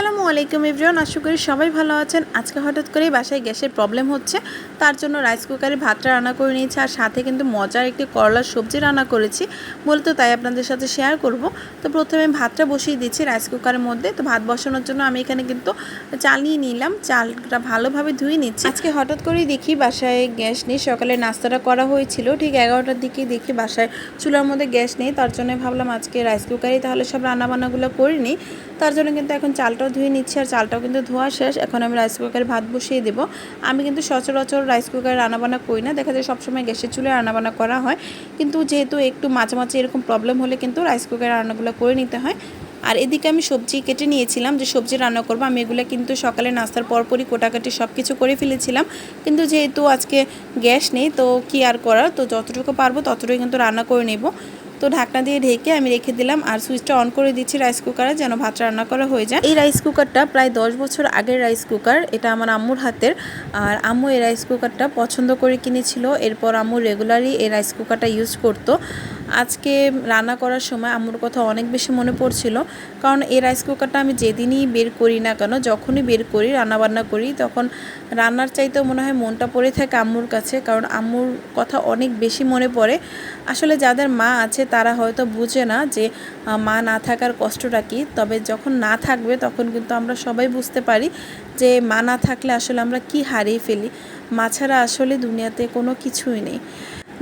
আসসালামু আলাইকুম এভরিওয়ান, আশা করি সবাই ভালো আছেন। আজকে হঠাৎ করেই বাসায় গ্যাসের প্রবলেম হচ্ছে। তার জন্য রাইস কুকারে ভাতটা রান্না করে নিয়েছি আর সাথে কিন্তু মজার একটি করলার সবজি রান্না করেছি। মূলত তাই আপনাদের সাথে শেয়ার করব। তো প্রথমে ভাতটা বসিয়ে দিচ্ছি রাইস কুকারের মধ্যে। তো ভাত বসানোর জন্য আমি এখানে কিন্তু চাল নিয়ে নিলাম। চালটা ভালোভাবে ধুয়ে নিচ্ছি। আজকে হঠাৎ করেই দেখি বাসায় গ্যাস নেই। সকালে নাস্তাটা করা হয়েছিল। ঠিক এগারোটার দিকে দেখি বাসায় চুলার মধ্যে গ্যাস নেই। তার জন্য ভাবলাম আজকে রাইস কুকারেই তাহলে সব রান্নাবান্নাগুলো করে নিই। তার জন্য কিন্তু এখন চালটাও ধুয়ে নিচ্ছি আর চালটাও কিন্তু ধোয়া শেষ। এখন আমি রাইস কুকারে ভাত বসিয়ে দেবো। আমি কিন্তু সচরাচর রাইস কুকারে রান্নাবান্না করি না। দেখা যায় সবসময় গ্যাসের চুলে রান্নাবান্না করা হয়। কিন্তু যেহেতু একটু মাঝে মাঝে এরকম প্রবলেম হলে কিন্তু রাইস কুকারে রান্নাগুলো করে নিতে হয়। আর এদিকে আমি সবজি কেটে নিয়েছিলাম। যে সবজি রান্না করব, আমি এগুলো কিন্তু সকালে নাস্তার পরপরই কোটাকাটি সব কিছু করে ফেলেছিলাম। কিন্তু যেহেতু আজকে গ্যাস নেই, তো কি আর করার? তো যতটুকু পারব ততটুকু কিন্তু রান্না করে নেব। তো ঢাকনা দিয়ে ঢেকে আমি রেখে দিলাম আর সুইচটা অন করে দিচ্ছি রাইস কুকারে যেন ভাত রান্না করা হয়ে যায়। এই রাইস কুকারটা প্রায় দশ বছর আগের রাইস কুকার, এটা আমার আম্মুর হাতের। আর আম্মু এই রাইস কুকারটা পছন্দ করে কিনেছিল, এরপর আম্মু রেগুলারই এই রাইস কুকারটা ইউজ করতো। আজকে রান্না করার সময় আম্মুর কথা অনেক বেশি মনে পড়ছিল। কারণ এই রাইস কুকারটা আমি যেদিনই বের করি না কেন, যখনই বের করি, রান্নাবান্না করি, তখন রান্নার চাইতেও মনে হয় মনটা পড়ে থাকে আম্মুর কাছে। কারণ আম্মুর কথা অনেক বেশি মনে পড়ে। আসলে যাদের মা আছে, তারা হয়তো বুঝে না যে মা না থাকার কষ্টটা কী। তবে যখন না থাকবে, তখন কিন্তু আমরা সবাই বুঝতে পারি যে, মা না থাকলে আসলে আমরা কি হারিয়ে ফেলি। মা ছাড়া আসলে দুনিয়াতে কোনো কিছুই নেই।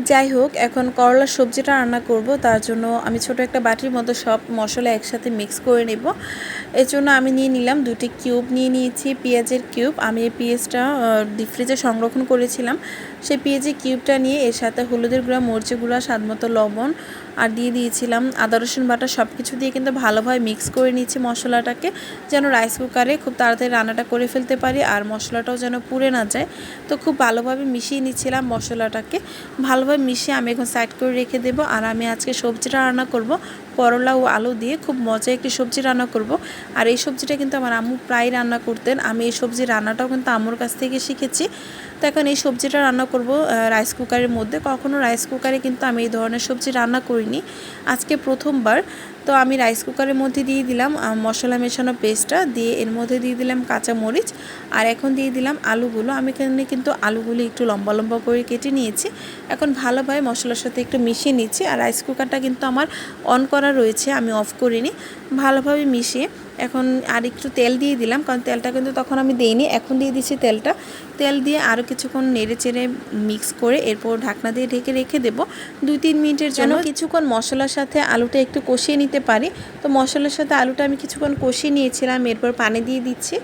যাই হোক এখন করলার সবজিটা রান্না করব। তার জন্য আমি ছোট একটা বাটির মতো সব মশলা একসাথে মিক্স করে নেব। এর জন্য আমি নিয়ে নিলাম দুটি কিউব নিয়ে নিয়েছি, পেঁয়াজের কিউব আমি এই পেঁয়াজটা ডিপ ফ্রিজে সংরক্ষণ করেছিলাম। সেই পেঁয়াজের কিউবটা নিয়ে এর সাথে হলুদের গুঁড়া, মরিচের গুঁড়া, স্বাদ মতো লবণ আর দিয়ে দিয়েছিলাম আদা, রসুন বাটা সব কিছু দিয়ে কিন্তু ভালোভাবে মিক্স করে নিয়েছি মশলাটাকে যেন রাইস কুকারে খুব তাড়াতাড়ি রান্নাটা করে ফেলতে পারি আর মশলাটাও যেন পুড়ে না যায়। তো খুব ভালোভাবে মিশিয়ে নিচ্ছিলাম মশলাটাকে। ভালোভাবে মিশিয়ে আমি এখন সাইড করে রেখে দেবো। আর আমি আজকে সবজিটা রান্না করব। করলা ও আলু দিয়ে খুব মজা একটি সবজি রান্না করব। আর এই সবজিটা কিন্তু আমার আম্মু প্রায় রান্না করতেন। আমি এই সবজি রান্নাটাও কিন্তু আম্মুর কাছ থেকে শিখেছি। তো এখন এই সবজিটা রান্না করব রাইস কুকারের মধ্যে। কখনো রাইস কুকারে কিন্তু আমি এই ধরনের সবজি রান্না করিনি। আজকে প্রথমবার। তো আমি রাইস কুকারের মধ্যে দিয়ে দিলাম মশলা মেশানো পেস্টটা দিয়ে এর মধ্যে দিয়ে দিলাম কাঁচা মরিচ। আর এখন দিয়ে দিলাম আলুগুলো। আমি এখানে কিন্তু আলুগুলো একটু লম্বা লম্বা করে কেটে নিয়েছি। এখন ভালোভাবে মশলার সাথে একটু মিশিয়ে নিচ্ছি। আর রাইস কুকারটা কিন্তু আমার অন করা রয়েছে আমি অফ করিনি ভালোভাবে মিশিয়ে এখন আর একটু তেল দিয়ে দিলাম কারণ তেলটা কিন্তু তখন আমি দিইনি এখন দিয়ে দিচ্ছি তেলটা। তেল দিয়ে আরও কিছুক্ষণ নেড়ে চেড়ে মিক্স করে এরপর ঢাকনা দিয়ে ঢেকে রেখে দেবো। দুই তিন মিনিটের জন্য কিছুক্ষণ মশলার সাথে আলুটা একটু কষিয়ে নিতে পারি। তো মশলার সাথে আলুটা আমি কিছুক্ষণ কষিয়ে নিয়েছিলাম এরপর পানি দিয়ে দিচ্ছি।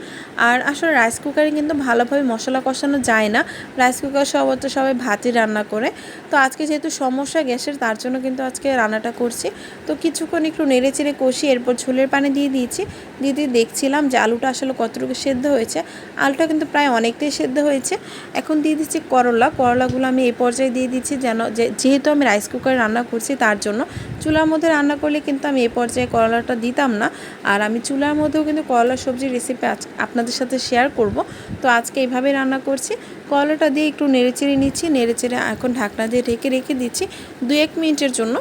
আর আসলে রাইস কুকারে কিন্তু ভালোভাবে মশলা কষানো যায় না। রাইস কুকার সর্বত্র সবাই ভাতই রান্না করে। তো আজকে যেহেতু সমস্যা গ্যাসের তার জন্য কিন্তু আজকে রান্নাটা করছি। তো কিছুক্ষণ একটু নেড়ে চেড়ে কষিয়ে এরপর ঝোলের পানি দিয়ে দিয়েছি। দিয়ে দেখছিলাম যে আলুটা আসলে কতটুকু সেদ্ধ হয়েছে। আলুটা কিন্তু প্রায় অনেকটাই সেদ্ধ হয়েছে। এখন দিয়ে দিচ্ছি করলা। করলাগুলো আমি এই পর্যায়ে দিয়ে দিচ্ছি যেন যেহেতু আমি রাইস কুকারে রান্না করছি তার জন্য। চুলার মধ্যে রান্না করলে কিন্তু আমি এই পর্যায়ে করলাটা দিতাম না। আর আমি চুলার মধ্যেও কিন্তু করলা সবজির রেসিপি আজ আপনাদের সাথে শেয়ার করব। তো আজকে এইভাবে রান্না করছি। করলাটা দিয়ে একটু নেড়েচেড়ে নিচ্ছি। নেড়েচেড়ে এখন ঢাকনা দিয়ে ঢেকে রেখে দিচ্ছি। দু এক মিনিটের জন্য।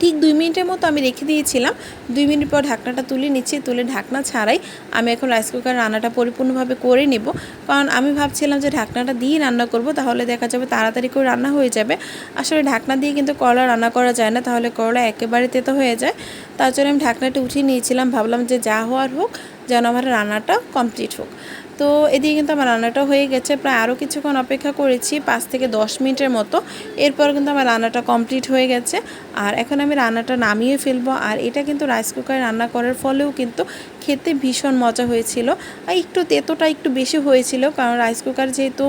ঠিক দুই মিনিটের মতো আমি রেখে দিয়েছিলাম। দুই মিনিট পর ঢাকনাটা তুলে নিচ্ছি, তুলে ঢাকনা ছাড়াই আমি এখন রাইস কুকার রান্নাটা পরিপূর্ণভাবে করে নেব। কারণ আমি ভাবছিলাম যে ঢাকনাটা দিয়ে রান্না করব, তাহলে দেখা যাবে তাড়াতাড়ি করে রান্না হয়ে যাবে। আসলে ঢাকনা দিয়ে কিন্তু করলা রান্না করা যায় না, তাহলে করলা একেবারে তেতো হয়ে যায়। তার জন্য আমি ঢাকনাটা উঠিয়ে নিয়েছিলাম, ভাবলাম যে যা হওয়ার হোক, যেন আমার রান্নাটা কমপ্লিট হোক। তো এদিকে কিন্তু আমার রান্নাটা হয়ে গেছে। প্রায় আরও কিছুক্ষণ অপেক্ষা করেছি, পাঁচ থেকে দশ মিনিটের মতো। এরপর কিন্তু আমার রান্নাটা কমপ্লিট হয়ে গেছে। আর এখন আমি রান্নাটা নামিয়ে ফেলব। আর এটা কিন্তু রাইস কুকারে রান্না করার ফলেও কিন্তু খেতে ভীষণ মজা হয়েছিল। আর একটু তেতোটা একটু বেশি হয়েছিল, কারণ রাইস কুকার যেহেতু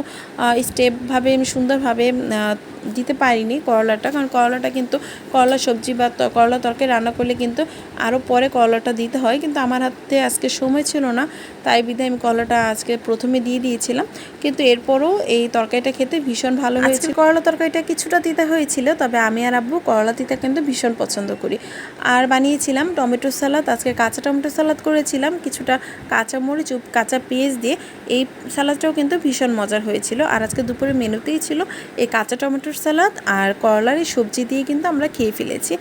স্টেপভাবে আমি সুন্দরভাবে দিতে পারিনি করলাটা। কারণ করলাটা কিন্তু, করলা সবজি বা করলা তরকারি রান্না করলে কিন্তু আরও পরে করলাটা দিতে হয়। কিন্তু আমার হাতে আজকে সময় ছিল না, তাই বিধায় আমি করলাটা আজকে প্রথমে দিয়ে দিয়েছিলাম কিন্তু এরপরও এই তরকারিটা খেতে ভীষণ ভালো হয়েছে। করলা তরকারিটা কিছুটা তিতা হয়েছিল তবে আমি আর আব্বু করলা তিতা কিন্তু ভীষণ পছন্দ করি। আর বানিয়েছিলাম টমেটো সালাদ আজকে কাঁচা টমেটো সালাদ করেছিলাম কিছুটা কাঁচামরিচ ও কাঁচা পেঁয়াজ দিয়ে। এই সালাদটাও কিন্তু ভীষণ মজার হয়েছিল আর আজকে দুপুরে মেনুতেই ছিল এই কাঁচা টমেটোর সালাদ আর করলার এই সবজি দিয়ে কিন্তু আমরা খেয়ে ফেলেছি।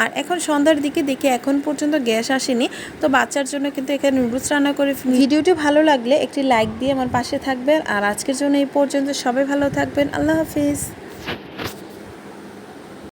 আর এখন সন্ধ্যার দিকে দেখি এখন পর্যন্ত গ্যাস আসেনি তো বাচ্চার জন্য কিন্তু এখানে নুডলস রান্না করে। ভিডিওটি ভালো লাগলে একটি লাইক দিয়ে আমার পাশে থাকবেন। আর আজকের জন্য এই পর্যন্ত সবাই ভালো থাকবেন। আল্লাহ হাফিজ।